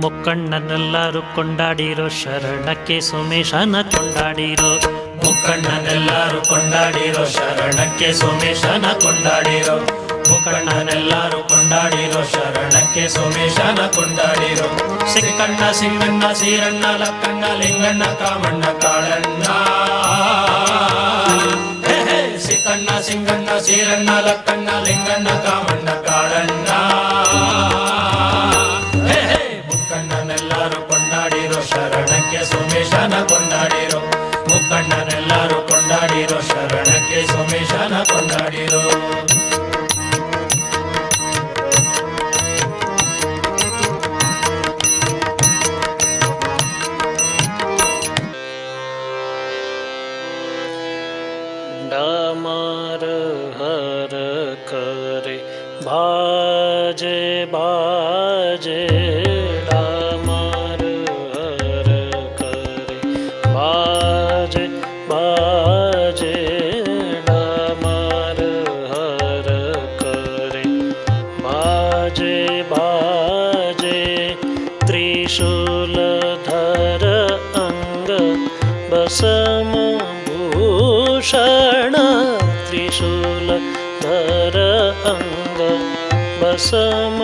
ಮುಕ್ಕಣ್ಣನೆಲ್ಲರೂ ಕೊಂಡಾಡಿರೋ ಶರಣಕ್ಕೆ ಸೋಮೇಶನ ಕೊಂಡಾಡಿರೋ. ಮುಕ್ಕಣ್ಣನೆಲ್ಲರೂ ಕೊಂಡಾಡಿರೋ ಶರಣಕ್ಕೆ ಸೋಮೇಶನ ಕೊಂಡಾಡಿರೋ. ಮುಕ್ಕಣ್ಣನೆಲ್ಲರೂ ಕೊಂಡಾಡಿರೋ ಶರಣಕ್ಕೆ ಸೋಮೇಶನ ಕೊಂಡಾಡಿರೋ. ಸಿಕ್ಕಣ್ಣ ಸಿಂಗಣ್ಣ ಸೀರಣ್ಣ, ಲಕ್ಕಣ್ಣ, ಲಿಂಗಣ್ಣ, ಕಾಮಣ್ಣ, ಕಾಳಣ್ಣ. ಮುಖಂಡರೆಲ್ಲರೂ ಕೊಂಡಾಡಿರೋ ಶರಣಕ್ಕೆ ಸೋಮೇಶನ ಕೊಂಡಾಡಿರೋ. ಡಮಾರ ಹರ ಕರೆ बाजेण मार हर करे। बाजे बाजे त्रिशूल धर अङ्ग बसमभूषण त्रिशूल धर अङ्ग बसम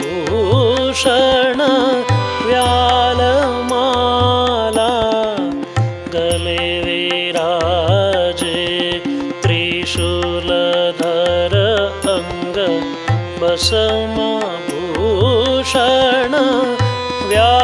भूषण व्याल समभूषण व्या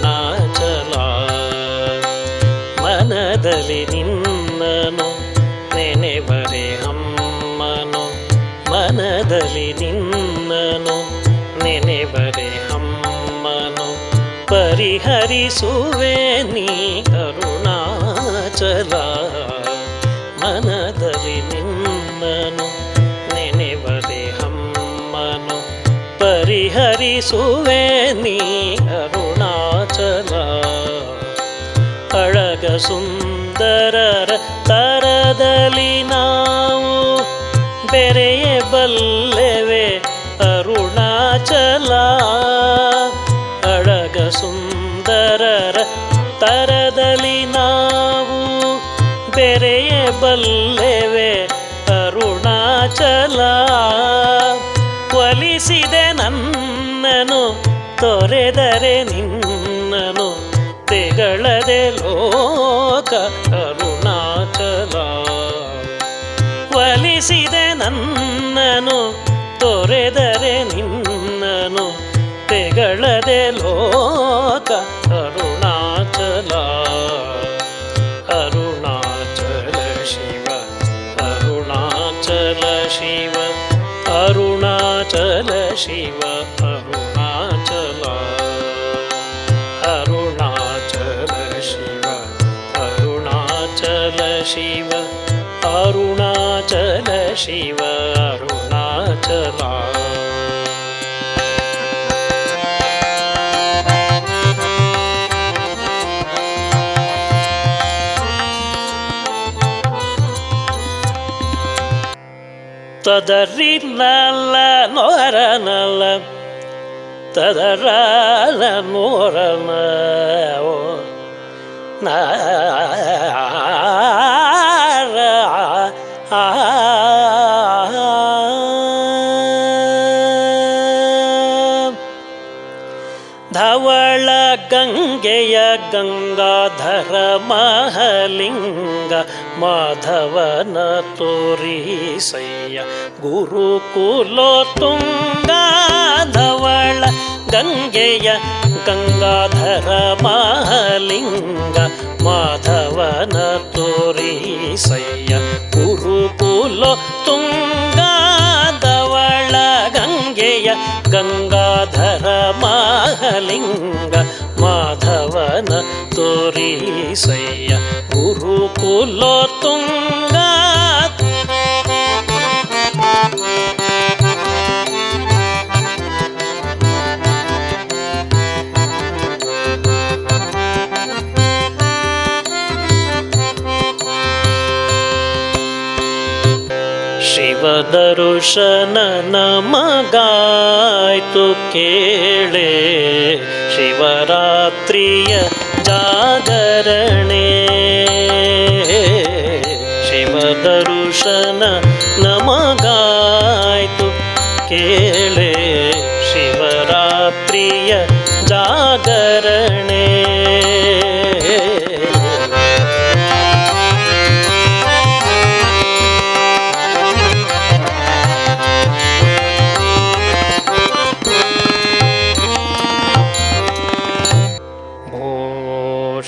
ಮನದಲ್ಲಿ ನಿನ್ನನು ನೆನೆಬರೆ ಅಮ್ಮನು. ಪರಿಹರಿಸುವೆ ನೀ ಅರುಣಾಚಲ ಮನದಲ್ಲಿ ನಿನ್ನನು ನೆನೆಬರೆ ಅಮ್ಮನು. ಪರಿಹರಿಸುವೆ ನೀ ಅರುಣಾಚಲ ಅಳಗ ಸುಂದರರ ತರದಲ್ಲಿ ಅರುಣಾಚಲ ಅಡಗ ಸುಂದರರ ತರದಲ್ಲಿ ನಾವು ಬೆರೆಯಬಲ್ಲೆವೆ ಅರುಣಾಚಲ. ಒಲಿಸಿದೆ ನನ್ನನು ತೊರೆದರೆ ನಿನ್ನನು ತೆಗಳದೆ ಲೋಕ ಅರುಣಾಚಲ. ಒಲಿಸಿದೆ ನನ್ನನು ತೊರೆದರೆ ತೆಗಳದೆ ಲೋಕ ಅರುಣಾಚಲ ಅರುಣಾಚಲ ಶಿವ ಅರುಣಾಚಲ ಶಿವ ಅರುಣಾಚಲ ಶಿವ ಅರುಣಾಚಲ ಅರುಣಾಚಲ ಶಿವ ಅರುಣಾಚಲ ಶಿವ ಅರುಣಾಚಲ ಶಿವ ಅರುಣಾಚಲ تدرينا نورنا لا تدرنا نورنا نار ಧವಳ ಗಂಗೆಯ ಗಂಗಾಧರ ಮಹಲಿಂಗ ಮಾಧವನ ತೋರಿಸಯ್ಯ ಗುರುಕುಲೋ ತುಂಗ ಧವಳ ಗಂಗೆಯ ಗಂಗಾಧರ ಮಹಲಿಂಗ ಮಾಧವನ ತೋರಿಸಯ್ಯ ಗುರುಕುಲೋ ತುಂಗಾಧವಳ ಗಂಗೆಯ ಗಂಗಾಧರ ಮಹಲಿಂಗ ಮಾಧವನ ತೋರಿಸಯ್ಯ ಗುರುಕುಲ ತುಂಗ ಶಿವದರುಶನ ನಮಗಾಯ್ತು ಕೇಳೆ शिवरात्रिय जागरणे। शिवदर्शन नमगायतु केळे शिवरात्रिय जागरणे।